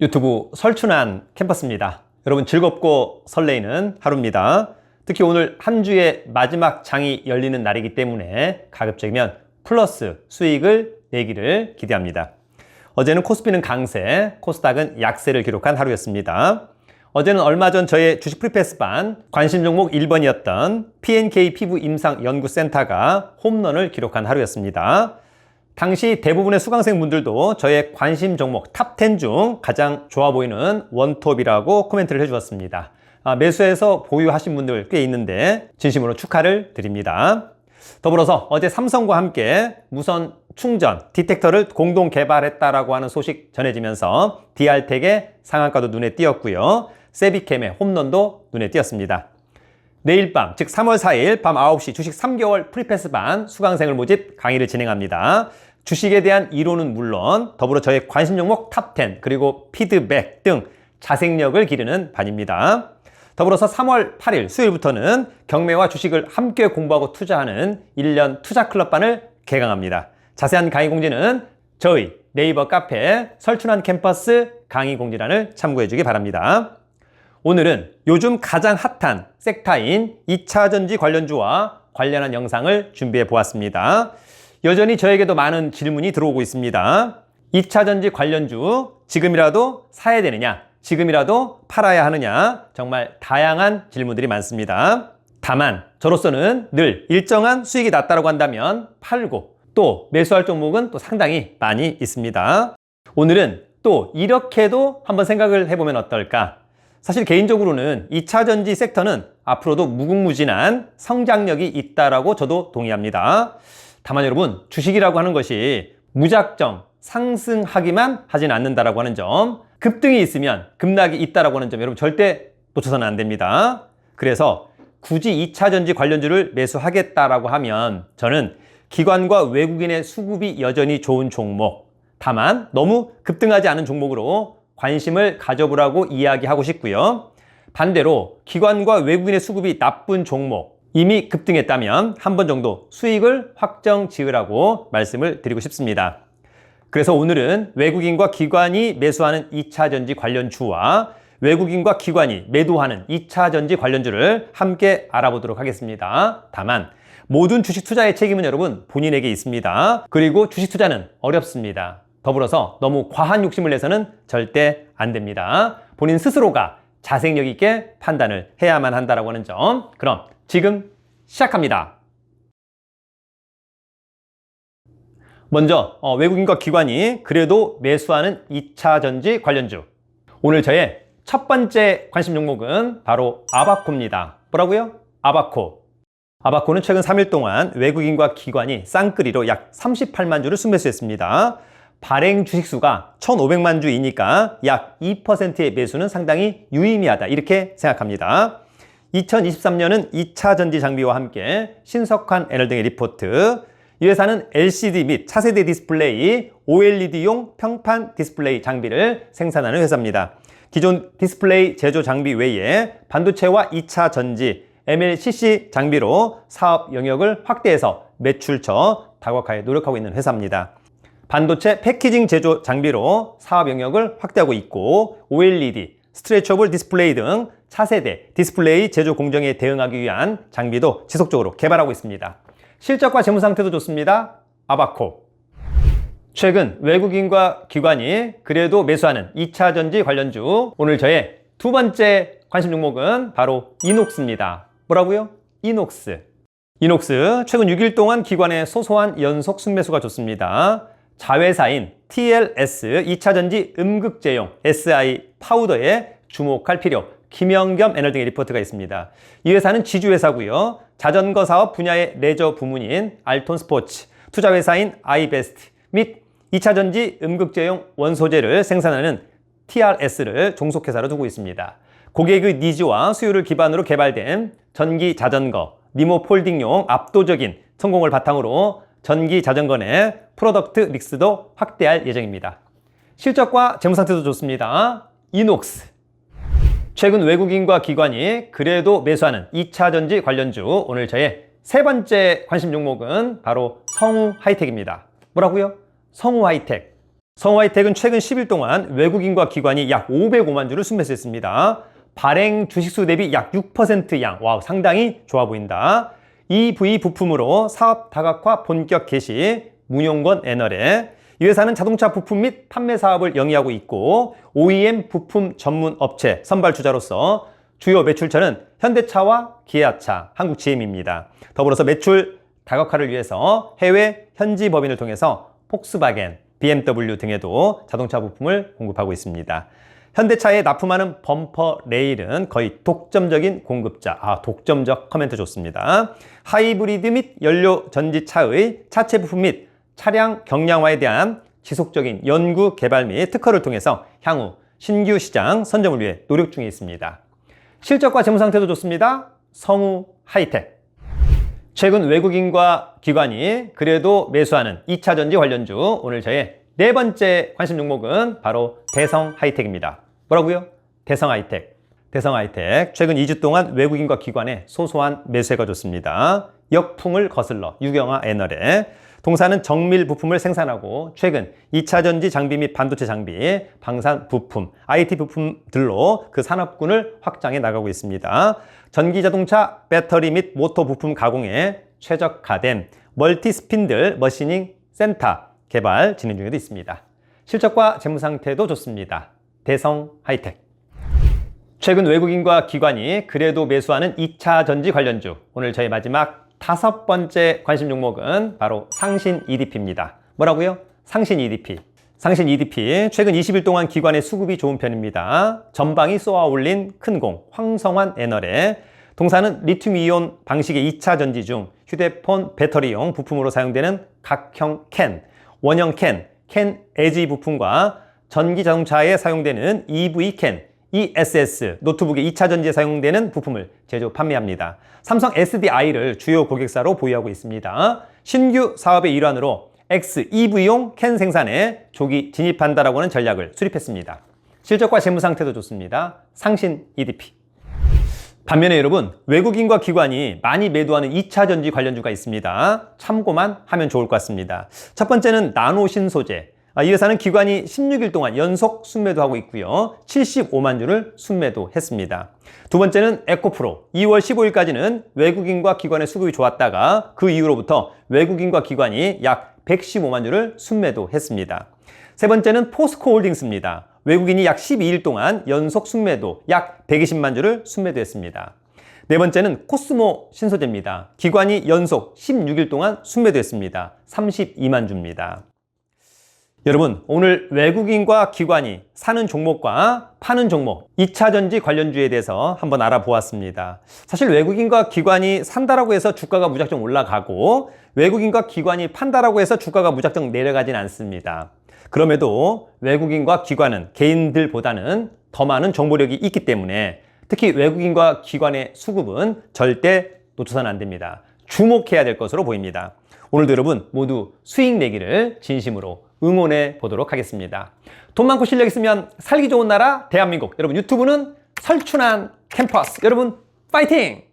유튜브 설춘한 캠퍼스입니다. 여러분 즐겁고 설레이는 하루입니다. 특히 오늘 한 주의 마지막 장이 열리는 날이기 때문에 가급적이면 플러스 수익을 내기를 기대합니다. 어제는 코스피는 강세, 코스닥은 약세를 기록한 하루였습니다. 어제는 얼마 전 저의 주식 프리패스반 관심 종목 1번이었던 PNK 피부 임상 연구센터가 홈런을 기록한 하루였습니다. 당시 대부분의 수강생 분들도 저의 관심 종목 탑10 중 가장 좋아 보이는 원톱이라고 코멘트를 해주었습니다. 아, 매수해서 보유하신 분들 꽤 있는데 진심으로 축하를 드립니다. 더불어서 어제 삼성과 함께 무선 충전 디텍터를 공동 개발했다라고 하는 소식 전해지면서 DR텍의 상한가도 눈에 띄었고요. 세비캠의 홈런도 눈에 띄었습니다. 내일 밤, 즉 3월 4일 밤 9시 주식 3개월 프리패스 반 수강생을 모집 강의를 진행합니다. 주식에 대한 이론은 물론 더불어 저의 관심 종목 탑10 그리고 피드백 등 자생력을 기르는 반입니다. 더불어서 3월 8일 수요일부터는 경매와 주식을 함께 공부하고 투자하는 1년 투자 클럽반을 개강합니다. 자세한 강의 공지는 저희 네이버 카페 설춘한 캠퍼스 강의 공지란을 참고해 주기 바랍니다. 오늘은 요즘 가장 핫한 섹타인 2차 전지 관련주와 관련한 영상을 준비해 보았습니다. 여전히 저에게도 많은 질문이 들어오고 있습니다. 2차 전지 관련주 지금이라도 사야 되느냐? 지금이라도 팔아야 하느냐? 정말 다양한 질문들이 많습니다. 다만 저로서는 늘 일정한 수익이 났다고 한다면 팔고 또 매수할 종목은 또 상당히 많이 있습니다. 오늘은 또 이렇게도 한번 생각을 해보면 어떨까? 사실 개인적으로는 2차 전지 섹터는 앞으로도 무궁무진한 성장력이 있다라고 저도 동의합니다. 다만 여러분, 주식이라고 하는 것이 무작정 상승하기만 하진 않는다라고 하는 점, 급등이 있으면 급락이 있다라고 하는 점 여러분 절대 놓쳐서는 안 됩니다. 그래서 굳이 2차 전지 관련주를 매수하겠다라고 하면 저는 기관과 외국인의 수급이 여전히 좋은 종목, 다만 너무 급등하지 않은 종목으로 관심을 가져보라고 이야기하고 싶고요. 반대로 기관과 외국인의 수급이 나쁜 종목, 이미 급등했다면 한 번 정도 수익을 확정 지으라고 말씀을 드리고 싶습니다. 그래서 오늘은 외국인과 기관이 매수하는 2차 전지 관련주와 외국인과 기관이 매도하는 2차 전지 관련주를 함께 알아보도록 하겠습니다. 다만 모든 주식 투자의 책임은 여러분 본인에게 있습니다. 그리고 주식 투자는 어렵습니다. 더불어서 너무 과한 욕심을 내서는 절대 안 됩니다. 본인 스스로가 자생력 있게 판단을 해야만 한다라고 하는 점. 그럼 지금 시작합니다. 먼저 어, 외국인과 기관이 그래도 매수하는 2차 전지 관련주. 오늘 저의 첫 번째 관심 종목은 바로 아바코입니다. 뭐라고요? 아바코. 아바코는 최근 3일 동안 외국인과 기관이 쌍끌이로 약 38만 주를 순매수했습니다. 발행 주식수가 1,500만 주이니까 약 2%의 매수는 상당히 유의미하다 이렇게 생각합니다. 2023년은 2차 전지 장비와 함께 신석환 에널 등의 리포트, 이 회사는 LCD 및 차세대 디스플레이, OLED용 평판 디스플레이 장비를 생산하는 회사입니다. 기존 디스플레이 제조 장비 외에 반도체와 2차 전지, MLCC 장비로 사업 영역을 확대해서 매출처 다각화에 노력하고 있는 회사입니다. 반도체 패키징 제조 장비로 사업 영역을 확대하고 있고 OLED, 스트레처블 디스플레이 등 차세대 디스플레이 제조 공정에 대응하기 위한 장비도 지속적으로 개발하고 있습니다. 실적과 재무 상태도 좋습니다. 아바코. 최근 외국인과 기관이 그래도 매수하는 2차 전지 관련주 오늘 저의 두 번째 관심 종목은 바로 이녹스입니다. 뭐라고요? 이녹스. 이녹스 최근 6일 동안 기관의 소소한 연속 순매수가 좋습니다. 자회사인 TLS 2차 전지 음극제용 SI 파우더에 주목할 필요 김영겸 등의 리포트가 있습니다. 이 회사는 지주회사고요. 자전거 사업 분야의 레저 부문인 알톤 스포츠, 투자회사인 아이베스트 및 2차 전지 음극제용 원소재를 생산하는 TRS를 종속회사로 두고 있습니다. 고객의 니즈와 수요를 기반으로 개발된 전기 자전거, 니모 폴딩용 압도적인 성공을 바탕으로 전기 자전거 내 프로덕트 믹스도 확대할 예정입니다. 실적과 재무 상태도 좋습니다. 이녹스. 최근 외국인과 기관이 그래도 매수하는 2차 전지 관련주 오늘 저의 세 번째 관심 종목은 바로 성우 하이텍입니다. 뭐라고요? 성우 하이텍. 성화이텍은 최근 10일 동안 외국인과 기관이 약 505만 주를 순매수했습니다. 발행 주식수 대비 약 6% 양. 와우, 상당히 좋아 보인다. EV 부품으로 사업 다각화 본격 개시, 문용건 애널에 이 회사는 자동차 부품 및 판매 사업을 영위하고 있고 OEM 부품 전문 업체 선발 주자로서 주요 매출처는 현대차와 기아차, 한국 GM입니다. 더불어서 매출 다각화를 위해서 해외 현지 법인을 통해서 폭스바겐, BMW 등에도 자동차 부품을 공급하고 있습니다. 현대차에 납품하는 범퍼 레일은 거의 독점적인 공급자. 아, 독점적 커멘트 좋습니다. 하이브리드 및 연료 전지차의 차체 부품 및 차량 경량화에 대한 지속적인 연구 개발 및 특허를 통해서 향후 신규 시장 선점을 위해 노력 중에 있습니다. 실적과 재무 상태도 좋습니다. 성우 하이텍. 최근 외국인과 기관이 그래도 매수하는 2차 전지 관련주 오늘 저의 네 번째 관심 종목은 바로 대성 하이텍입니다. 뭐라고요? 대성 하이텍. 대성 하이텍 최근 2주 동안 외국인과 기관의 소소한 매수가 좋습니다. 역풍을 거슬러 유경화 애널에 동사는 정밀 부품을 생산하고 최근 2차 전지 장비 및 반도체 장비, 방산 부품, IT 부품들로 그 산업군을 확장해 나가고 있습니다. 전기 자동차 배터리 및 모터 부품 가공에 최적화된 멀티 스핀들 머시닝 센터 개발 진행 중에도 있습니다. 실적과 재무 상태도 좋습니다. 대성 하이텍. 최근 외국인과 기관이 그래도 매수하는 2차 전지 관련주. 오늘 저희 마지막 다섯 번째 관심 종목은 바로 상신 EDP입니다. 뭐라고요? 상신 EDP. 상신 EDP 최근 20일 동안 기관의 수급이 좋은 편입니다. 전방이 쏘아 올린 큰 공 황성환 에너레 동사는 리튬이온 방식의 2차 전지 중 휴대폰 배터리용 부품으로 사용되는 각형 캔, 원형 캔, 캔 에지 부품과 전기 자동차에 사용되는 EV 캔, ESS 노트북의 2차 전지에 사용되는 부품을 제조 판매합니다. 삼성 SDI를 주요 고객사로 보유하고 있습니다. 신규 사업의 일환으로 X EV용 캔 생산에 조기 진입한다라고 하는 전략을 수립했습니다. 실적과 재무 상태도 좋습니다. 상신 EDP. 반면에 여러분, 외국인과 기관이 많이 매도하는 2차 전지 관련주가 있습니다. 참고만 하면 좋을 것 같습니다. 첫 번째는 나노신 소재. 아, 이 회사는 기관이 16일 동안 연속 순매도하고 있고요. 75만 주를 순매도했습니다. 두 번째는 에코프로. 2월 15일까지는 외국인과 기관의 수급이 좋았다가 그 이후로부터 외국인과 기관이 약 115만 주를 순매도했습니다. 세 번째는 포스코 홀딩스입니다. 외국인이 약 12일 동안 연속 순매도 약 120만 주를 순매도했습니다. 네 번째는 코스모 신소재입니다. 기관이 연속 16일 동안 순매도했습니다. 32만 주입니다. 여러분, 오늘 외국인과 기관이 사는 종목과 파는 종목, 2차 전지 관련주에 대해서 한번 알아보았습니다. 사실 외국인과 기관이 산다라고 해서 주가가 무작정 올라가고 외국인과 기관이 판다라고 해서 주가가 무작정 내려가진 않습니다. 그럼에도 외국인과 기관은 개인들보다는 더 많은 정보력이 있기 때문에 특히 외국인과 기관의 수급은 절대 놓쳐서는 안 됩니다. 주목해야 될 것으로 보입니다. 오늘도 여러분 모두 수익 내기를 진심으로 응원해 보도록 하겠습니다. 돈 많고 실력 있으면 살기 좋은 나라 대한민국. 여러분 유튜브는 설춘한 캠퍼스. 여러분 파이팅!